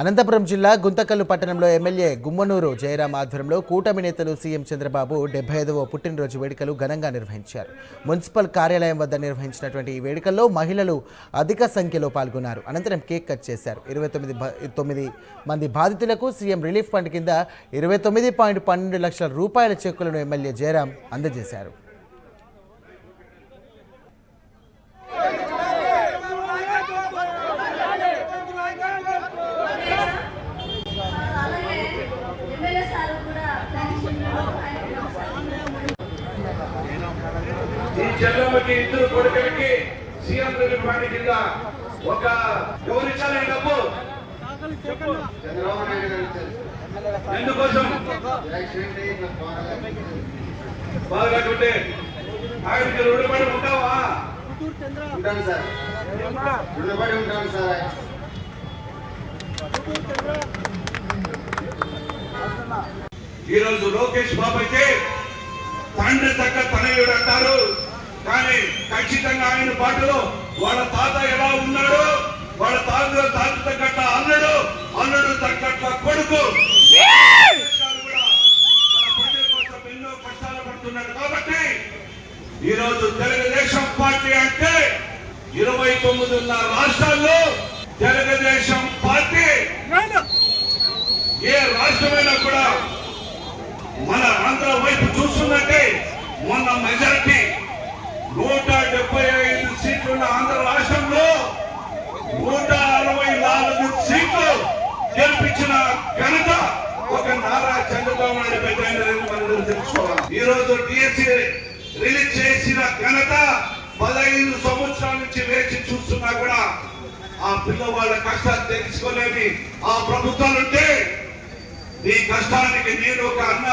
అనంతపురం జిల్లా గుంతకల్లు పట్టణంలో ఎమ్మెల్యే గుమ్మనూరు జయరాం ఆధ్వర్యంలో కూటమి నేతలు సీఎం చంద్రబాబు డెబ్బై ఐదవ పుట్టినరోజు వేడుకలు ఘనంగా నిర్వహించారు. మున్సిపల్ కార్యాలయం వద్ద నిర్వహించినటువంటి ఈ వేడుకల్లో మహిళలు అధిక సంఖ్యలో పాల్గొన్నారు. అనంతరం కేక్ కట్ చేశారు. ఇరవై తొమ్మిది తొమ్మిది మంది బాధితులకు సీఎం రిలీఫ్ ఫండ్ కింద ఇరవై తొమ్మిది పాయింట్ పన్నెండు లక్షల రూపాయల చెక్కులను ఎమ్మెల్యే జయరాం అందజేశారు ఎమ్మెల్యే సార్ కూడా థ్యాంక్స్ చెప్పారు ఆయన ఈ చెల్లెమ్మకి ఇద్దరు కొడుకులకి సీఎం రిలీఫ్ ఫండ్ కింద ఒక ఎవరిచ్చారు ఈ డబ్బు? చంద్రబాబు నాయుడు గారు ఇచ్చారు. ఎందుకోసం? యాక్సిడెంట్ ఆయనకి రుణపడి ఉంటావా? ఉంటాను సార్. రుణపడి ఉంటాను సార్ ఈరోజు లోకేష్ బాబు అయితే తండ్రి తగ్గ తనయుడు అంటారు. కానీ ఖచ్చితంగా ఆయన పాటలో వాళ్ళ తాత ఎలా ఉన్నాడు వాళ్ళ తాత తాత తగ్గట్ల అన్నడు అన్నడు తగ్గట్ల కొడుకు. కూడా ఎన్నో కష్టాలు పడుతున్నాడు కాబట్టి ఈ రోజు తెలుగుదేశం పార్టీ అంటే ఇరవై తొమ్మిది ఉన్న రాష్ట్రాల్లో తెలుగుదేశం పార్టీ ఏ రాష్ట్రమైనా కూడా మన ఆంధ్ర వైపు చూస్తున్నట్టే మొన్న మెజారిటీ గెలిపించిన ఘనత ఒక నారా చంద్రబాబు నాయుడు పెట్టిన మనందరూ తెలుసుకోవాలి. ఈ రోజు డిఎస్సి రిలీజ్ చేసిన ఘనత పదహైదు సంవత్సరాల నుంచి వేచి చూస్తున్నా కూడా ఆ పిల్లవాళ్ళ కష్టాలు తెలుసుకోలేని ఆ ప్రభుత్వాలుంటే నీ కష్టానికి నేను ఒక అన్న